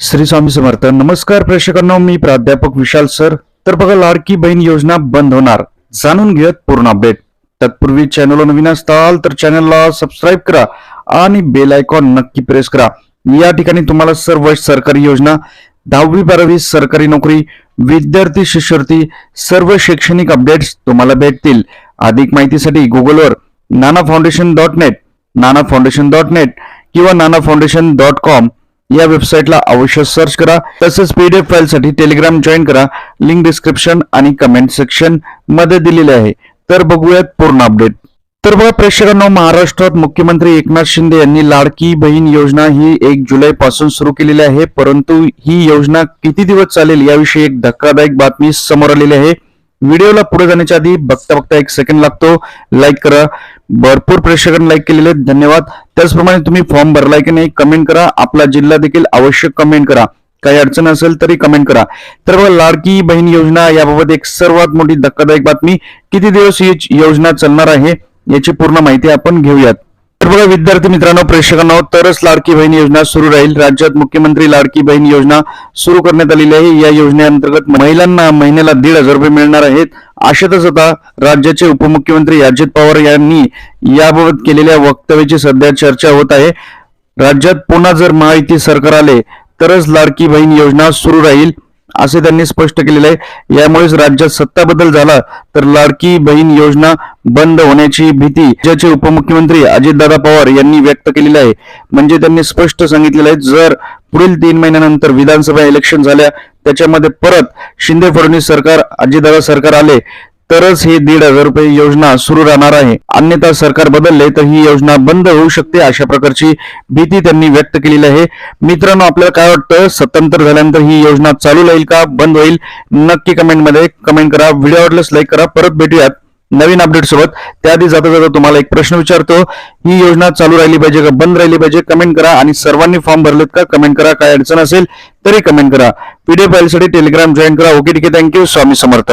श्री स्वामी समर्थ. नमस्कार प्रेक्षकांनो मी प्राध्यापक विशाल सर. तर बघा लाडकी बहीण योजना बंद होणार. जाणून घेऊयात पूर्ण अपडेट. तत्पूर्वी चॅनलला नवीन असताल तर चॅनलला सबस्क्राईब करा आणि बेल आयकॉन नक्की प्रेस करा. या ठिकाणी तुम्हाला सर्व सरकारी योजना दहावी बारावी सरकारी नोकरी विद्यार्थी शिष्यवृत्ती सर्व शैक्षणिक अपडेट्स तुम्हाला भेटतील. अधिक माहितीसाठी गुगलवर Nana foundation dot net Nana foundation dot net किंवा नाना फाउंडेशन डॉट कॉम या वेबसाईटला अवश्य सर्च करा. तसेच पीडीएफ फाईलसाठी टेलिग्राम जॉईन करा. लिंक डिस्क्रिप्शन आणि कमेंट सेक्शनमध्ये दिलेले आहे. तर बघूयात पूर्ण अपडेट तर बघा प्रेक्षकांनो महाराष्ट्रात मुख्यमंत्री एकनाथ शिंदे यांनी लाडकी बहीण योजना ही एक जुलै पासून सुरू केलेली आहे. परंतु ही योजना किती दिवस चालेल याविषयी एक धक्कादायक बातमी समोर आलेली आहे. व्हिडिओला पुढे जाण्याच्या आधी बघता बघता एक सेकंड लागतो. लाईक करा. भरपूर प्रेक्षकांनी लाईक केलेले आहेत. धन्यवाद. त्याचप्रमाणे तुम्ही फॉर्म भरलाय की नाही कमेंट करा. आपला जिल्हा देखील आवश्यक कमेंट करा. काही अडचण असेल तरी कमेंट करा. तर बघा लाडकी बहीण योजना याबाबत एक सर्वात मोठी धक्कादायक बातमी किती दिवस ही योजना चालणार आहे याची पूर्ण माहिती आपण घेऊयात. तर बघा विद्यार्थी मित्रांनो प्रेक्षकांनो तरच लाडकी बहीण योजना सुरू राहील. राज्यात मुख्यमंत्री लाडकी बहीण योजना सुरू करण्यात आलेली आहे. या योजनेअंतर्गत महिलांना महिन्याला दीड हजार रुपये मिळणार आहेत. अशातच आता राज्याचे उपमुख्यमंत्री अजित पवार यांनी याबाबत केलेल्या वक्तव्याची सध्या चर्चा होत आहे. राज्यात पुन्हा जर महायुती सरकार आले तरच लाडकी बहीण योजना सुरू राहील. असे त्यांनी स्पष्ट केलेले आहे. यामुळेच राज्यात सत्ता बदल झाला तर लाडकी बहीण योजना बंद होण्याची भीती राज्याचे उपमुख्यमंत्री अजितदादा पवार यांनी व्यक्त केलेली आहे. म्हणजे त्यांनी स्पष्ट सांगितलेलं आहे जर पुढील तीन महिन्यानंतर विधानसभा इलेक्शन झाल्या त्याच्यामध्ये परत शिंदे फडणवीस सरकार अजितदादा सरकार आले तरच ही दीड हजार रुपये योजना सुरू राहणार आहे. अन्यथा सरकार बदलले तर ही योजना बंद होऊ शकते अशा प्रकारची भीती त्यांनी व्यक्त केलेली आहे. मित्रांनो आपल्याला काय वाटतं? स्वतंत्र झाल्यानंतर ही योजना चालू राहील का? बंद होईल? नक्की कमेंटमध्ये कमेंट करा. व्हिडिओ आवडल्यास लाईक करा. परत भेटूयात नवीन अपडेट सोबत त्याआधी जाता जाता तुम्हाला एक प्रश्न विचारतो. ही योजना चालू राहिली पाहिजे का बंद राहिली पाहिजे? कमेंट करा आणि सर्वांनी फॉर्म भरलेत का? कमेंट करा. काय अडचण असेल तरी कमेंट करा. व्हिडिओ फाईलसाठी टेलिग्राम जॉईन करा. ओके ठीक आहे. Thank you. स्वामी समर्थ.